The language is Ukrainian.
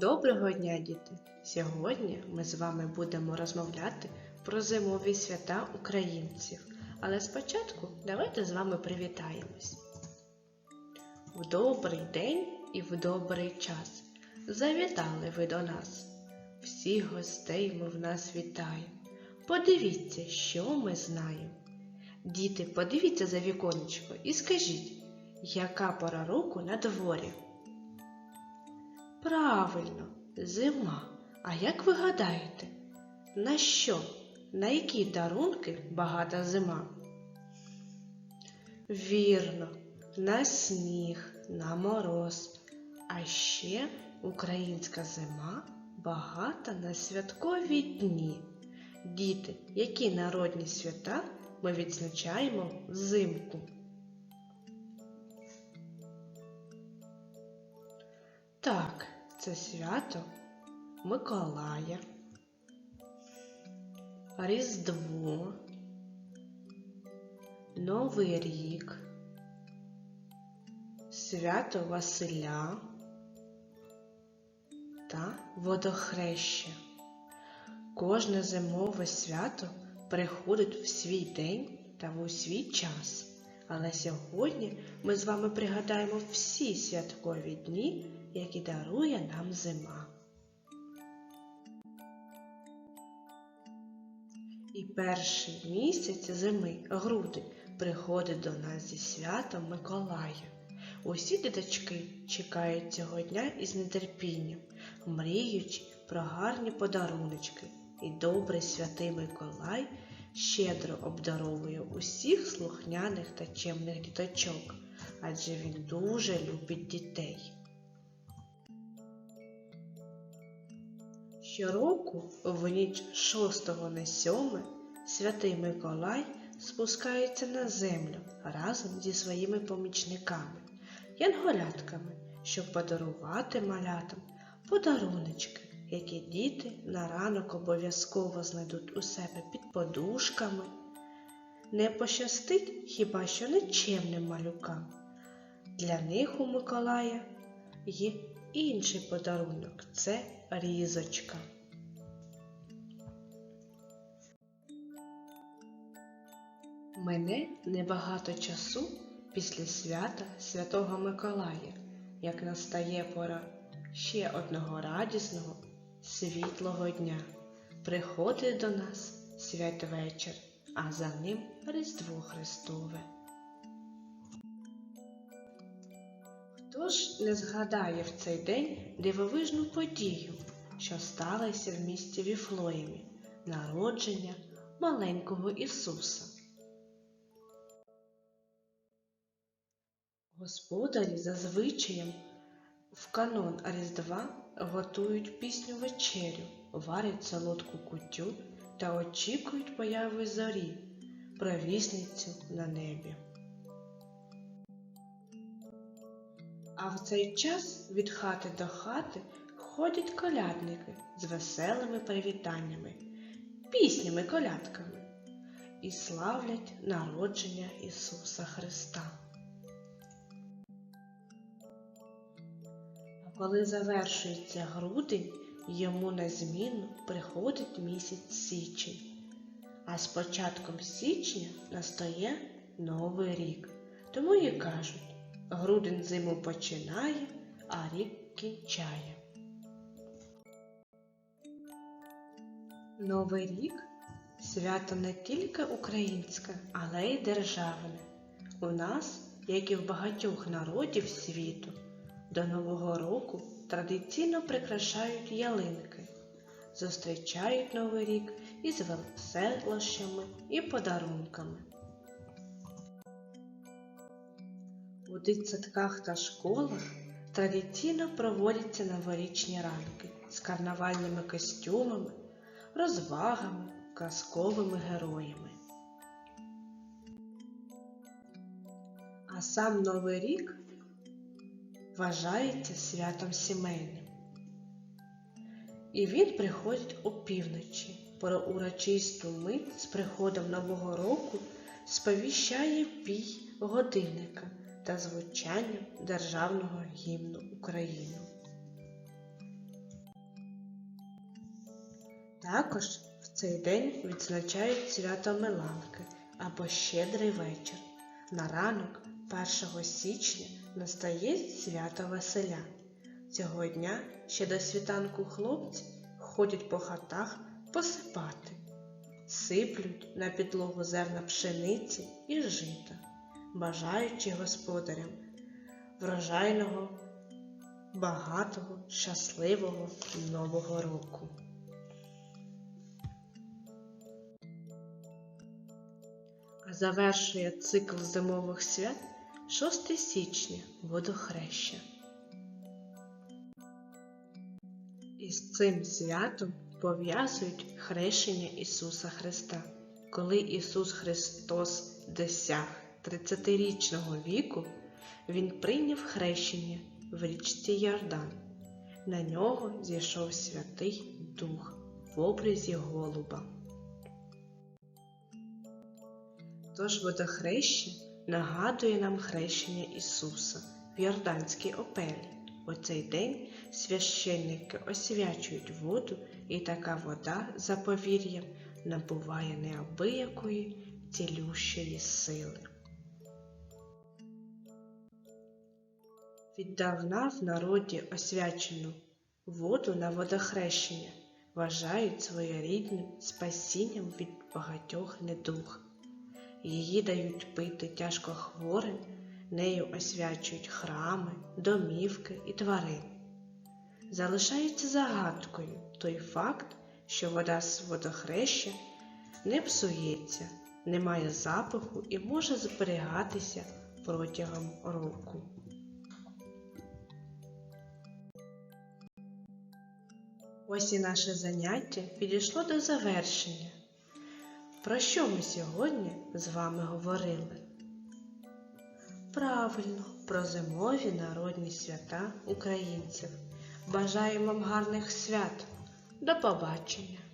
Доброго дня, діти! Сьогодні ми з вами будемо розмовляти про зимові свята українців. Але спочатку давайте з вами привітаємось. В добрий день і в добрий час завітали ви до нас. Всіх гостей ми в нас вітаємо. Подивіться, що ми знаємо. Діти, подивіться за віконечко і скажіть, яка пора року на дворі? Правильно, зима. А як ви гадаєте, на що, на які дарунки багата зима? Вірно, на сніг, на мороз. А ще українська зима багата на святкові дні. Діти, які народні свята ми відзначаємо взимку? Так, це свято Миколая, Різдво, Новий рік, Свято Василя та Водохреща. Кожне зимове свято приходить в свій день та в свій час. Але сьогодні ми з вами пригадаємо всі святкові дні, які дарує нам зима. І перший місяць зими, грудень, приходить до нас зі святом Миколая. Усі діточки чекають цього дня із нетерпінням, мріючи про гарні подаруночки. І добрий святий Миколай щедро обдаровує усіх слухняних та чемних діточок, адже він дуже любить дітей. Щороку в ніч 6 на 7 святий Миколай спускається на землю разом зі своїми помічниками, янголятками, щоб подарувати малятам подаруночки, які діти на ранок обов'язково знайдуть у себе під подушками. Не пощастить хіба що нечемним малюкам. Для них у Миколая є інший подарунок це різочка. Мене небагато часу після свята Святого Миколая, як настає пора ще одного радісного, світлого дня. Приходить до нас святвечір, а за ним Різдво Христове. Хто ж не згадає в цей день дивовижну подію, що сталася в місті Віфлоємі, народження маленького Ісуса? Господарі за звичаєм в канон Різдва готують пісню вечерю, варять солодку кутю та очікують появи зорі, провісницю на небі. А в цей час від хати до хати ходять колядники з веселими привітаннями, піснями колядками і славлять народження Ісуса Христа. Коли завершується грудень, йому на зміну приходить місяць січень, а з початком січня настає Новий рік. Тому і кажуть, грудень зиму починає, а рік кінчає. Новий рік свято не тільки українське, але й державне. У нас, як і в багатьох народів світу, до Нового року традиційно прикрашають ялинки, зустрічають Новий рік із веселощами і подарунками. У дитсадках та школах традиційно проводяться новорічні ранки з карнавальними костюмами, розвагами, казковими героями. А сам Новий рік вважається святом сімейним. І він приходить опівночі. Про урочисту мить з приходом Нового року сповіщає пій годинника та звучанням державного гімну України. Також в цей день відзначають свято Миланки або Щедрий вечір. На ранок 1 січня настає свято Василя. Цього дня ще до світанку хлопці ходять по хатах посипати, сиплють на підлогу зерна пшениці і жита, бажаючи господарям врожайного, багатого, щасливого нового року. А завершує цикл зимових свят 6 січня водохреща. Із цим святом пов'язують хрещення Ісуса Христа. Коли Ісус Христос досяг 30-річного віку, Він прийняв хрещення в річці Йордан. На нього зійшов Святий Дух в образі голуба. Тож водохреща нагадує нам хрещення Ісуса в Йорданській опелі. У цей день священники освячують воду, і така вода, за повір'ям, набуває неабиякої цілющої сили. Віддавна в народі освячену воду на водохрещення вважають своєрідним спасінням від багатьох недуг. Її дають пити тяжко хворим, нею освячують храми, домівки і тварин. Залишається загадкою той факт, що вода з водохреща не псується, не має запаху і може зберігатися протягом року. Ось і наше заняття підійшло до завершення. Про що ми сьогодні з вами говорили? Правильно, про зимові народні свята українців. Бажаємо вам гарних свят. До побачення!